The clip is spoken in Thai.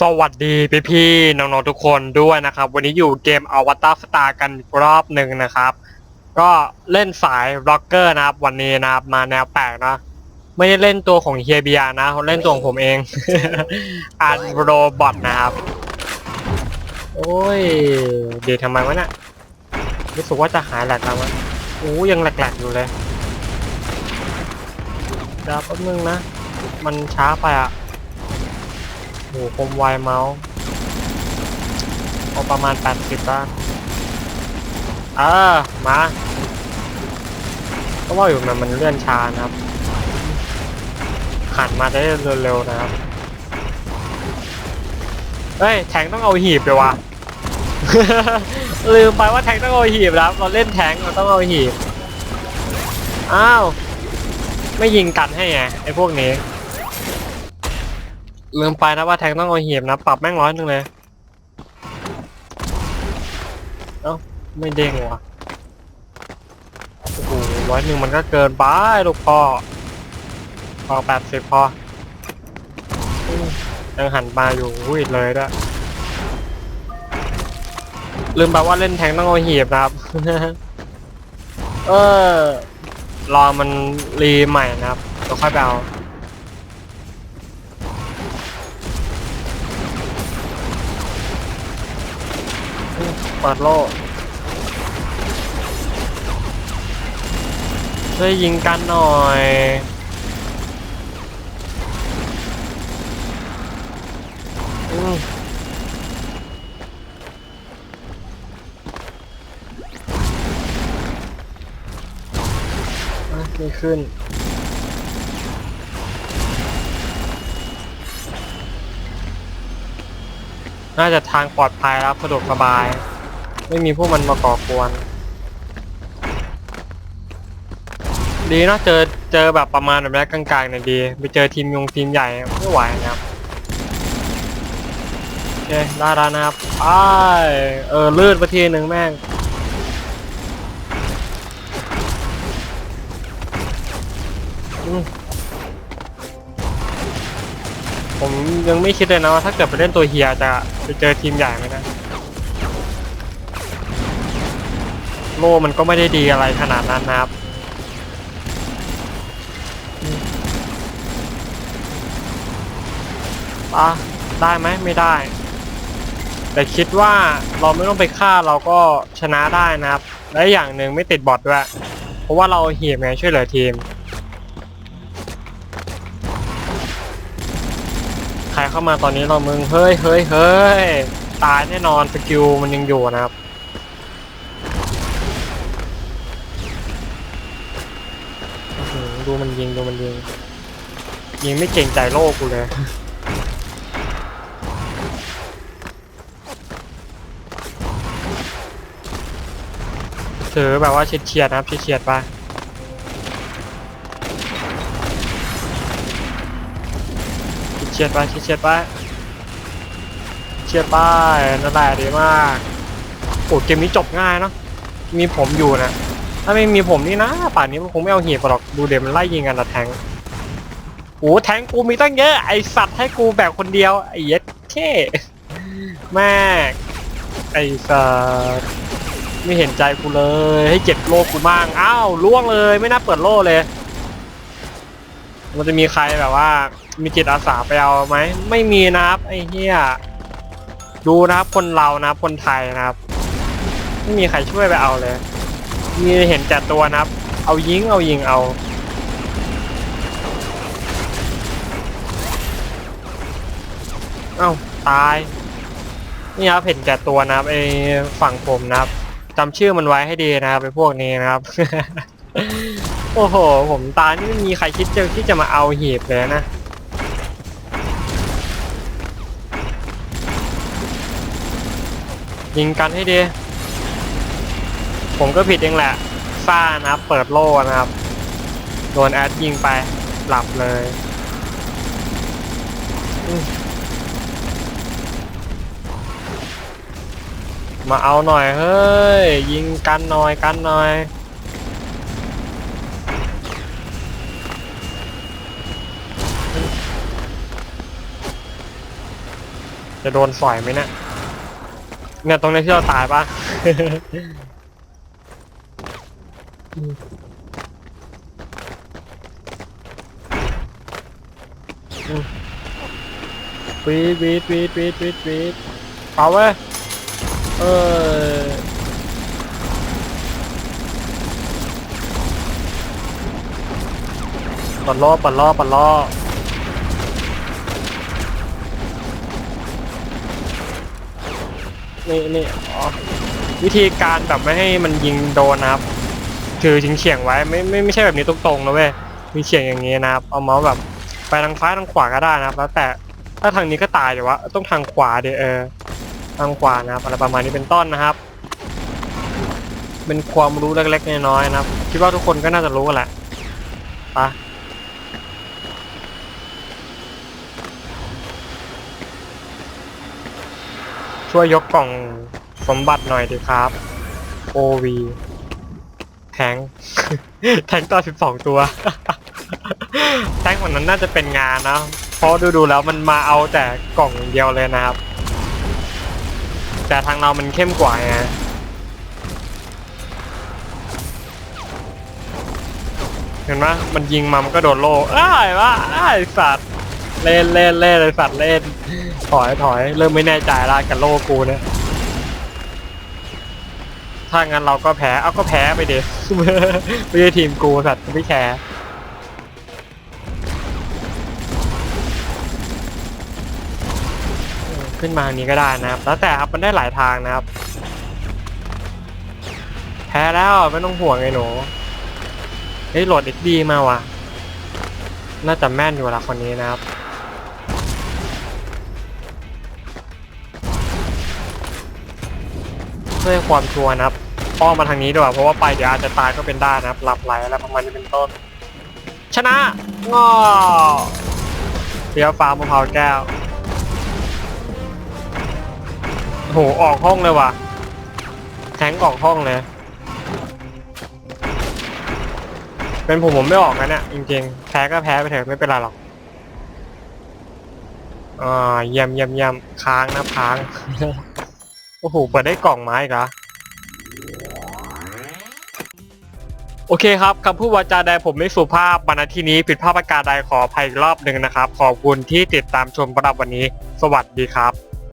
สวัสดีพี่พี่น้องๆทุกคนด้วยนะครับ วันนี้อยู่เกมอวตารสตาร์กันรอบหนึ่งนะครับ ก็เล่นสายร็อกเกอร์นะครับ วันนี้นะครับมาแนวแปลกนะไม่ได้เล่นตัวของเฮียเบียนะเขาเล่นตัวของผมเองอันโรบอทนะครับ โอ้ยเดี๋ยวทำไมวะเนี่ยรู้สึกว่าจะหายแหลกแล้ววะโอ้ยังแหลกๆอยู่เลยเดี๋ยวแป๊บนึงนะ มันช้าไปอะ โอ้โหคมไวเมาส์เอาประมาณ 80บ้างเออมาก็ว่าอยู่มันมันเลื่อนช้านะครับหันมาได้เร็วๆนะครับเฮ้ยแทงต้องเอาหีบเลยวะลืมไปว่าแทงต้องเอาหีบนะครับเราเล่นแทงเราต้องเอาหีบอ้าวไม่ยิงกันให้ไงไอ้พวกนี้ ลืมไปนะว่าแทงต้องเอาเหีบนะ ปรับแม่งร้อยหนึ่งเลย เอ้า ไม่เด้งว่ะโอ้โหร้อยหนึ่งมันก็เกินไปลูกพ่อพอแปดสิบพอยังหันมาอยู่อุ้ยเลยด้วยลืมไปว่าเล่นแทงต้องเอาเหีบนะครับ เออ รอมันรีใหม่นะครับแล้วค่อยไปเอา เปิดโล่ช่วยยิงกันหน่อย อืมอะไม่ขึ้นน่าจะทางปลอดภัยแล้วสะดวกสบาย ไม่มีพวกมันมาก่อกวน ดีเนอะเจอเจอแบบประมาณแบบนี้กลางๆเนี่ยดี ไปเจอทีมยงทีมใหญ่ไม่ไหวนะครับโอเคได้แล้วนะครับไปเออลื่นไปทีหนึ่งแม่งผมยังไม่คิดเลยนะว่าถ้าเกิดไปเล่นตัวเฮียจะไปเจอทีมใหญ่ไหมนะ โล่มันก็ไม่ได้ดีอะไรขนาดนั้นนะครับอะได้ไหมไม่ได้ แต่คิดว่าเราไม่ต้องไปฆ่าเราก็ชนะได้นะครับ และอย่างหนึ่งไม่ติดบอทด้วย เพราะว่าเราเหียบไงช่วยเหลือทีม ใครเข้ามาตอนนี้เรามึง เฮ้ยเฮ้ยเฮ้ยตายแน่นอนสกิลมันยังอยู่นะครับ ดูมันยิงดูมันยิงยิงไม่เก่งใจโลกกูเลยถือแบบว่าเฉียดๆนะครับเฉียดๆไปเฉียดไปเฉียดๆไปเฉียดไปนั่นแหละดีมากโอ้เกมนี้จบง่ายเนาะมีผมอยู่นะ ถ้าไม่มีผมนี่นะป่านนี้มันคงไม่เอาหีบหรอกดูเดี๋ยวมันไล่ยิงกันนะแทงโอ้แทงกูมีตั้งเยอะไอสัตว์ให้กูแบบคนเดียวไอเย็ดเท่แม่ไอสัตว์ไม่เห็นใจกูเลย ให้เจ็บโลกกูบ้างอ้าวล่วงเลยไม่น่าเปิดโลเลย มันจะมีใครแบบว่า มีจิตอาสาไปเอาไหมไม่มีนะครับไอ้เหี้ยดูนะครับคนเรานะคนไทยนะครับ ไม่มีใครช่วยไปเอาเลย มีเห็นแต่ตัวนะครับ เอายิงเอายิงเอา เอ้าตาย นี่ครับเห็นแก่ตัวนะครับไอ้ฝั่งผมนะครับจำชื่อมันไว้ให้ดีนะครับไอ้พวกนี้นะครับ โอ้โห ผมตายนี่ไม่มีใครคิดจะที่จะมาเอาหีบเลยนะยิงกันให้ดี ผมก็ผิดเองแหละซ่านะครับ เปิดโล่นะครับ โดนแอดยิงไป หลับเลยมาเอาหน่อยเฮ้ย ยิงกันหน่อยกันหน่อยจะโดนสอยไหมเนี่ยเนี่ยตรงนี้ที่เราตายปะ วีดวีดวีดวีดวีดวีดเอาเว้ยเออปัดล้อปัดล้อปัดล้อนี่นี่อ๋อวิธีการแบบไม่ให้มันยิงโดนนะครับ คือชิงเฉียงไว้ไม่ไม่ไม่ใช่แบบนี้ตรงๆนะเว้ยมีเฉียงอย่างนี้นะครับเอาเมาส์แบบไปทางซ้ายทางขวาก็ได้นะครับ แล้วแต่ถ้าทางนี้ก็ตายเดี๋ยวว่าต้องทางขวาเดี๋ยวเออทางขวานะครับอะไรประมาณนี้เป็นต้นนะครับ เป็นความรู้เล็กๆน้อยๆนะครับคิดว่าทุกคนก็น่าจะรู้กันแหละปะช่วยยกกล่องสมบัติหน่อยดีครับ OV ทงแทงต่อสิบสองตัว แทงคนนั้นน่าจะเป็นงานนะ เพราะดูๆแล้วมันมาเอาแต่กล่องอย่างเดียวเลยนะครับ แต่ทางเรามันเข้มกว่าไงเห็นไหมมันยิงมามันก็โดนโล่อ้ายวะอ้ายสัตว์ เล่นเล่นเล่นเลยสัตว์เล่น ถอยถอยเริ่มไม่แน่ใจละกับโล่กูเนี่ย ถ้างั้นเราก็แพ้ เอาก็แพ้ไปดิไม่ใช่ทีมกูสัตว์ไม่แคร์ขึ้นมาทางนี้ก็ได้นะครับ แล้วแต่ครับมันได้หลายทางนะครับ แพ้แล้วไม่ต้องห่วงไอ้หนูเฮ้ยโหลด XD มาว่ะ น่าจะแม่นอยู่ละคนนี้นะครับ พื่อความชัวร์นะครับอ้อมมาทางนี้ดีกว่าเพราะว่าไปเดี๋ยวอาจจะตายก็เป็นได้นะครับหลับไหลอะไรประมาณนี้เป็นต้น ชนะงอเดี๋ยวฟ้ามะพร้าวแก้วโหออกห้องเลยว่ะแทงออกห้องเลย เป็นผมผมไม่ออกนะเนี่ยจริงๆแพ้ก็แพ้ไปเถอะไม่เป็นไรหรอกอ่าเยี่ยมเยี่ยมเยี่ยมค้างนะค้าง โอ้โห เปิดได้กล่องไม้กะโอเคครับคำพูดวาจาใดผมไม่สุภาพบรรณที่นี้ผิดพลาดประการใดขออภัยอีกรอบหนึ่งนะครับ ขอบคุณที่ติดตามชมสำหรับวันนี้ สวัสดีครับ